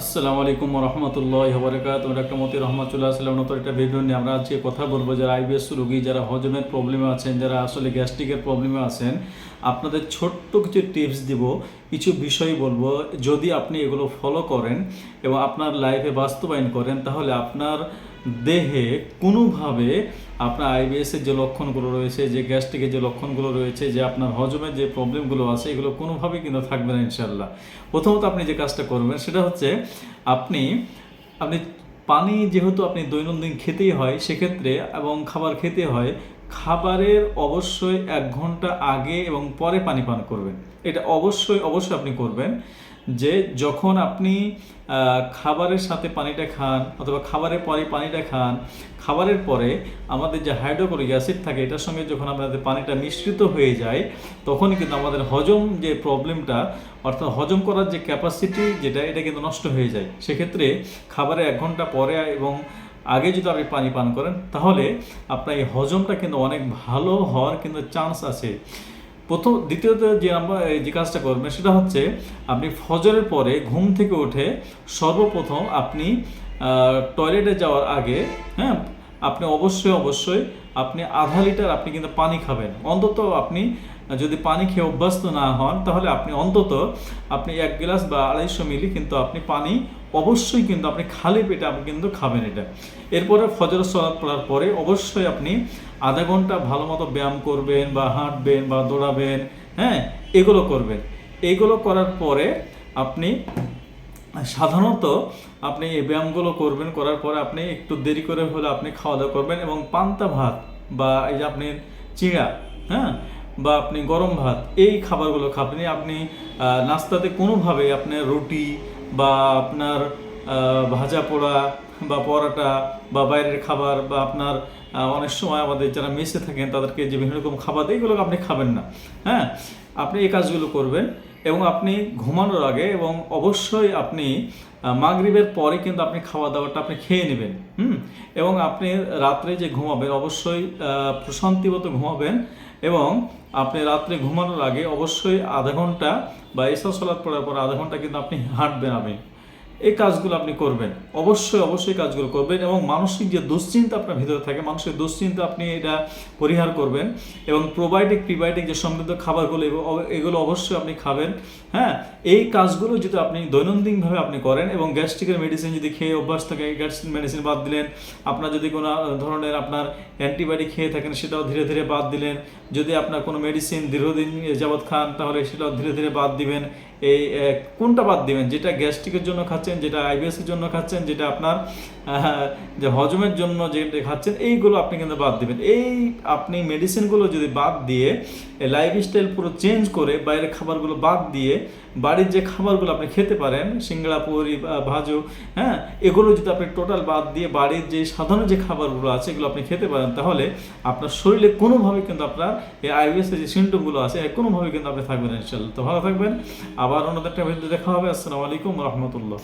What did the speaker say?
আসসালামু আলাইকুম রহমতুল্লাহ বরকাত একটা মতি রহমতুল্লাহ আসসালাম নতুন একটা ভিডিও নিয়ে আমরা আজকে কথা বলব। যারা আইবিএস রোগী, যারা হজমের প্রবলেমে আছেন, যারা আসলে গ্যাস্ট্রিকের প্রবলেমে আছেন, আপনাদের ছোট্ট কিছু টিপস দিব। কিছু বিষয় বলব। যদি আপনি এগুলো ফলো করেন এবং আপনার লাইফে বাস্তবায়ন করেন, তাহলে আপনার দেহে কোনোভাবে আপনার আইবিএসের যে লক্ষণগুলো রয়েছে, যে গ্যাস্ট্রিকের যে লক্ষণগুলো রয়েছে, যে আপনার হজমের যে প্রবলেমগুলো আছে, এগুলো কোনোভাবেই কিন্তু থাকবে না ইনশাল্লাহ প্রথমত আপনি যে কাজটা করবেন সেটা হচ্ছে আপনি আপনি পানি যেহেতু আপনি দৈনন্দিন খেতেই হয়, সেক্ষেত্রে এবং খাবার খেতে হয়, খাবারের অবশ্যই এক ঘণ্টা আগে এবং পরে পানি পান করবেন। এটা অবশ্যই অবশ্যই আপনি করবেন। যে যখন আপনি খাবারের সাথে পানিটা খান অথবা খাবারের পরে পানিটা খান, খাবারের পরে আমাদের যে হাইড্রোক্লোরিক অ্যাসিড থাকে, এটার সঙ্গে যখন আমাদের পানিটা মিশ্রিত হয়ে যায় তখন কিন্তু আমাদের হজম যে প্রবলেমটা, অর্থাৎ হজম করার যে ক্যাপাসিটি যেটা, এটা কিন্তু নষ্ট হয়ে যায়। সেক্ষেত্রে খাবারের এক ঘণ্টা পরে এবং আগে যদি আপনি পানি পান করেন, তাহলে আপনার এই হজমটা কিন্তু অনেক ভালো হওয়ার কিন্তু চান্স আছে। প্রথম, দ্বিতীয়ত যে আমরা যে কাজটা করবেন, সেটা হচ্ছে আপনি ফজরের পরে ঘুম থেকে উঠে সর্বপ্রথম আপনি টয়লেটে যাওয়ার আগে হ্যাঁ আপনি অবশ্যই অবশ্যই আপনি আধা লিটার আপনি কিন্তু পানি খাবেন। অন্তত আপনি যদি পানি খেয়ে অভ্যস্ত না হন, তাহলে আপনি অন্তত আপনি এক গ্লাস বা আড়াইশো মিলি কিন্তু আপনি পানি অবশ্যই কিন্তু আপনি খালি পেটে আপনি কিন্তু খাবেন এটা। এরপরে ফজর সলাৎ পড়ার পরে অবশ্যই আপনি আধা ঘণ্টা ভালো মতো ব্যায়াম করবেন বা হাঁটবেন বা দৌড়াবেন হ্যাঁ এগুলো করবেন। এইগুলো করার পরে আপনি সাধারণত আপনি এই ব্যায়ামগুলো করবেন, করার পরে আপনি একটু দেরি করে হলে আপনি খাওয়া দাওয়া করবেন এবং পান্তা ভাত বা এই যে আপনি চিড়া হ্যাঁ বা আপনি গরম ভাত, এই খাবারগুলো খাবেন। আপনি নাস্তাতে কোনোভাবে আপনার রুটি বা আপনার ভাজা পোড়া বা পরোটা বা বাইরের খাবার বা আপনার অনেক সময় আমাদের যারা মেসে থাকেন তাদেরকে যে বিভিন্ন রকম খাবার দেয় এগুলো আপনি খাবেন না। হ্যাঁ? আপনি এই কাজগুলো করবেন এবং আপনি ঘুমানোর আগে এবং অবশ্যই আপনি মাগরিবের পরে কিন্তু আপনি খাওয়া দাওয়াটা আপনি খেয়ে নেবেন, হুম? এবং আপনি রাত্রে যে ঘুমাবেন অবশ্যই প্রশান্তিমতো ঘুমাবেন এবং আপনি রাত্রে ঘুমানোর আগে অবশ্যই আধা ঘণ্টা বা এসা সলাদ পড়ার পর আধা ঘণ্টা কিন্তু আপনি হাঁটবেন আপনি। এই কাজগুলো আপনি করবেন। অবশ্যই অবশ্যই কাজগুলো করবেন এবং মানসিক যে দুশ্চিন্তা আপনার ভিতরে থাকে মানুষের দুশ্চিন্তা আপনি এটা পরিহার করবেন এবং প্রোবায়োটিক প্রিবায়োটিক যে সমৃদ্ধ খাবারগুলো এগু- এগুলো অবশ্যই আপনি খাবেন হ্যাঁ? এই কাজগুলো যদি আপনি দৈনন্দিনভাবে আপনি করেন এবং গ্যাস্ট্রিকের মেডিসিন যদি খেয়ে অভ্যাস থাকে, গ্যাস্ট্রিক মেডিসিন বাদ দিলেন, আপনার যদি কোনো ধরনের আপনার অ্যান্টিবায়োটিক খেয়ে থাকেন, সেটাও ধীরে ধীরে বাদ দিলেন, যদি আপনার কোনো মেডিসিন দীর্ঘদিন যাবৎ খান, তাহলে সেটাও ধীরে ধীরে বাদ দিবেন এই কোনটা বাদ দিবেন? যেটা গ্যাস্ট্রিকের জন্য খাচ্ছেন, যেটা আইবিএস এর জন্য খাচ্ছেন, যেটা আপনার যে হজমের জন্য যেটা খাচ্ছেন, এইগুলো আপনি কিন্তু বাদ দিবেন। এই আপনি মেডিসিনগুলো যদি বাদ দিয়ে লাইফস্টাইল পুরো চেঞ্জ করে, বাইরের খাবারগুলো বাদ দিয়ে, বাড়ির যে খাবারগুলো আপনি খেতে পারেন, সিঙ্গড়া, পুরি ভাজু হ্যাঁ এগুলো যদি আপনি টোটাল বাদ দিয়ে বাড়ির যে সাধারণ যে খাবারগুলো আছে, এগুলো আপনি খেতে পারেন, তাহলে আপনার শরীরে কোনোভাবে কিন্তু আপনার, এই আইবিএস এর যে সিমটমগুলো আছে কোনোভাবে কিন্তু আপনি থাকবেন ইনশাল্লাহ তো ভালো থাকবেন, আবার অন্য একটা ভিডিও দেখা হবে। আসসালামু আলাইকুম রহমতুল্লাহ।